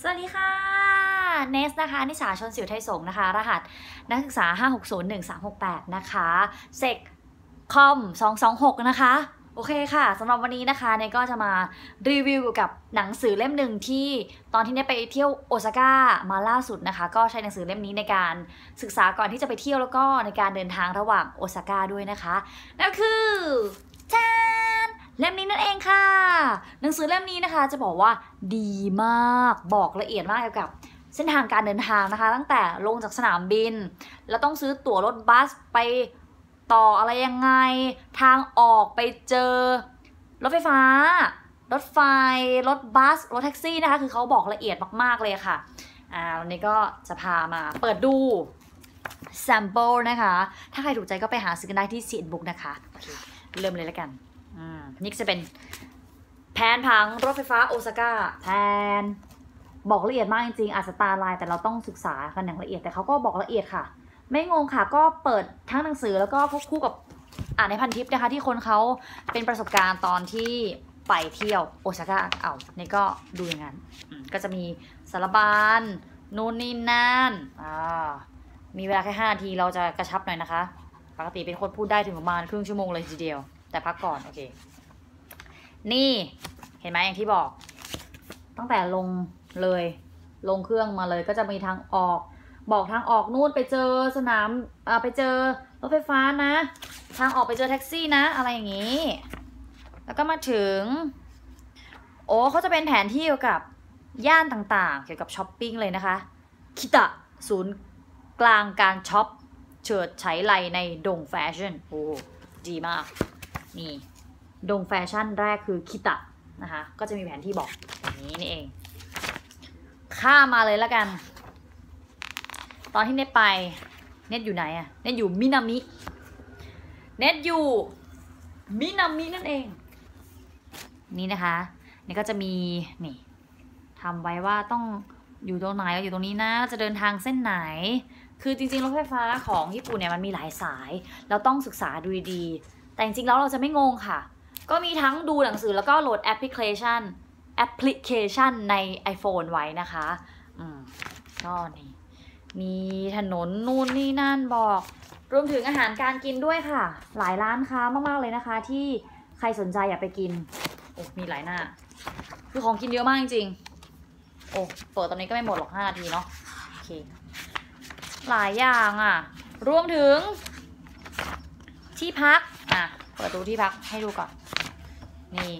สวัสดีค่ะเนสนะคะ นิสาชนสิวไทยสงนะคะ รหัสนักศึกษา 5601368 นะคะเซกคอม226 นะคะ โอเคค่ะสำหรับวันนี้นะคะเนก็จะมารีวิวกับหนังสือเล่มหนึ่งที่ตอนที่เนไปเที่ยวโอซาก้ามาล่าสุดนะคะ ก็ใช้หนังสือเล่มนี้ในการศึกษาก่อนที่จะไปเที่ยวแล้วก็ในการเดินทางระหว่างโอซาก้าด้วยนะคะ นั่นคือแจน เล่มนี้นั่นเองค่ะ หนังสือเล่มนี้นะคะจะบอกว่าดีมากบอกละเอียดมากเกี่ยวกับเส้นทางการเดินทางนะคะ ตั้งแต่ลงจากสนามบิน แล้วต้องซื้อตั๋วรถบัสไปต่ออะไรยังไง ทางออกไปเจอ รถไฟฟ้า รถไฟ รถบัส รถแท็กซี่นะคะ คือเขาบอกละเอียดมากๆเลยค่ะ อ่าวันนี้ก็จะพามาเปิดดู sample นะคะ ถ้าใครถูกใจก็ไปหาซื้อกันได้ที่ซีดบุ๊กนะคะเคเริ่มเลยแล้วกัน นี่จะเป็นแผนผังรถไฟฟ้าโอซาก้าแผนบอกละเอียดมากจริงๆอาจจะตาลายแต่เราต้องศึกษากันอย่างละเอียดแต่เขาก็บอกละเอียดค่ะ ไม่งงค่ะก็เปิดทั้งหนังสือแล้วก็ควบคู่กับอ่านในพันทิปนะคะที่คนเขาเป็นประสบการณ์ตอนที่ไปเที่ยวโอซาก้าเอานี่ก็ดูอย่างนั้นก็จะมีสารบานนู่นนี่นั่นอ่ามีเวลาแค่ห้านาทีเราจะกระชับหน่อยนะคะ ปกติเป็นคนพูดได้ถึงประมาณครึ่งชั่วโมงเลยทีเดียว แต่พักก่อน โอเค นี่เห็นไหมอย่างที่บอก ตั้งแต่ลงเลย ลงเครื่องมาเลยก็จะมีทางออก บอกทางออกนู่นไปเจอสนามไปเจอรถไฟฟ้านะ ทางออกไปเจอแท็กซี่นะ อะไรอย่างนี้ แล้วก็มาถึง โอ้เขาจะเป็นแผนที่เกี่ยวกับย่านต่างๆ เกี่ยวกับช้อปปิ้งเลยนะคะคิตะศูนย์กลางการช็อปเฉิดใช้ไลในดงแฟชั่น โอ้ ดีมาก นี่ดงแฟชั่นแรกคือคิตะนะคะ ก็จะมีแผนที่บอกอย่างนี้นี่เอง ข้ามาเลยแล้วกัน ตอนที่เน็ตไป เน็ตอยู่ไหนอะเน็ตอยู่มินามิ เน็ตอยู่มินามินั่นเอง นี่นะคะ นี่ก็จะมีนี่ทำไว้ว่าต้องอยู่ตรงไหนอยู่ตรงนี้นะจะเดินทางเส้นไหน คือจริงๆรถไฟฟ้าของญี่ปุ่นเนี่ยมันมีหลายสาย เราต้องศึกษาดูดี แต่จริงๆแล้วเราจะไม่งงค่ะ ก็มีทั้งดูหนังสือแล้วก็โหลดแอปพลิเคชันแอปพลิเคชันใน iPhone ไว้นะคะอืมก็นี่มีถนนนู่นนี่นั่นบอก รวมถึงอาหารการกินด้วยค่ะ หลายร้านค้ามากๆเลยนะคะ ที่ใครสนใจอยากไปกินโอ้มีหลายหน้า คือของกินเยอะมากจริงๆโอ้เปิดตอนนี้ก็ไม่หมดหรอก5นาทีเนาะโอเคหลายอย่างอะ รวมถึงที่พัก เปิดดูที่พักให้ดูก่อน นี่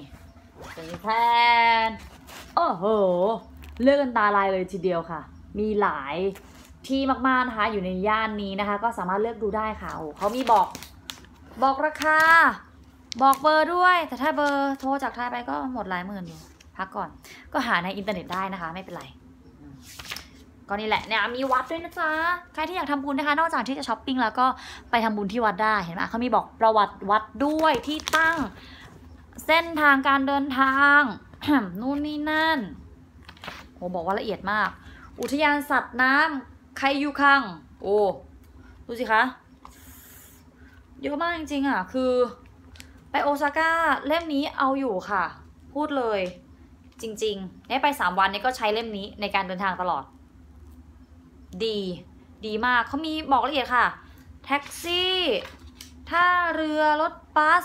เป็นแพลนโอ้โห เลือกกันตาลายเลยทีเดียวค่ะ มีหลายที่มากๆนะคะ อยู่ในย่านนี้นะคะ ก็สามารถเลือกดูได้ค่ะโอ้เขามีบอกบอกราคา บอกเบอร์ด้วย แต่ถ้าเบอร์โทรจากไทยไปก็หมดหลายหมื่นอยู่ พักก่อน ก็หาในอินเทอร์เน็ตได้นะคะ ไม่เป็นไร ก็นี่แหละเนี่ยมีวัดด้วยนะจ๊ะ ใครที่อยากทำบุญนะคะ นอกจากที่จะช้อปปิ้งแล้วก็ไปทำบุญที่วัดได้เห็นไหมเขามีบอกประวัติวัดด้วยที่ตั้งเส้นทางการเดินทางนู่นนี่นั่นโอ้บอกว่าละเอียดมาก อุทยานสัตว์น้ำไครอยูคังโอ้ดูสิคะเยอะมากจริงๆอะ คือ ไปโอซาก้าเล่มนี้เอาอยู่ค่ะ พูดเลยจริงๆเนี่ยไปสามวันเนี่ยก็ใช้เล่มนี้ในการเดินทางตลอด ดี ดีมากเขามีบอกละเอียดค่ะ แท็กซี่ท่าเรือรถบัส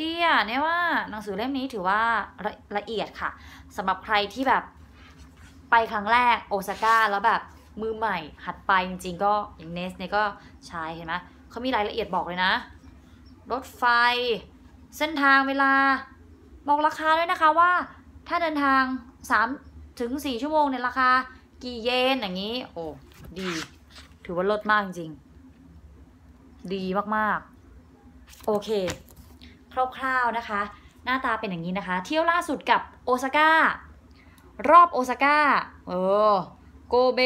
ดีอะเนี่ยว่าหนังสือเล่มนี้ถือว่าละละเอียดค่ะสำหรับใครที่แบบไปครั้งแรกโอซาก้าแล้วแบบมือใหม่หัดไปจริงๆก็อย่างเนสเนี่ยก็ใช้เห็นไหมเขามีรายละเอียดบอกเลยนะ รถไฟ เส้นทางเวลา บอกราคาด้วยนะคะว่า ถ้าเดินทาง3ถึง4ชั่วโมงเนี่ยราคา กี่เยนอย่างนี้ โอ้ดี ถือว่าลดมากจริงๆดีมากๆ โอเค คร่าวๆนะคะ หน้าตาเป็นอย่างนี้นะคะ เที่ยวล่าสุดกับโอซาก้ารอบโอซาก้าเออโกเบ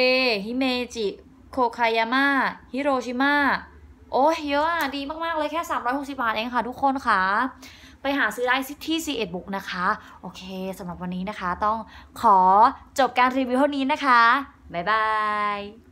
ฮิเมจิ โคคายาม่าฮิโรชิมาโอ้ยเยอะอะดีมาก ๆ เลยแค่ 360 บาทเองค่ะทุกคนค่ะ ไปหาซื้อได้ที่ C1 Book นะคะ โอเคสำหรับวันนี้นะคะ ต้องขอจบการรีวิวเท่านี้นะคะ บ๊ายบาย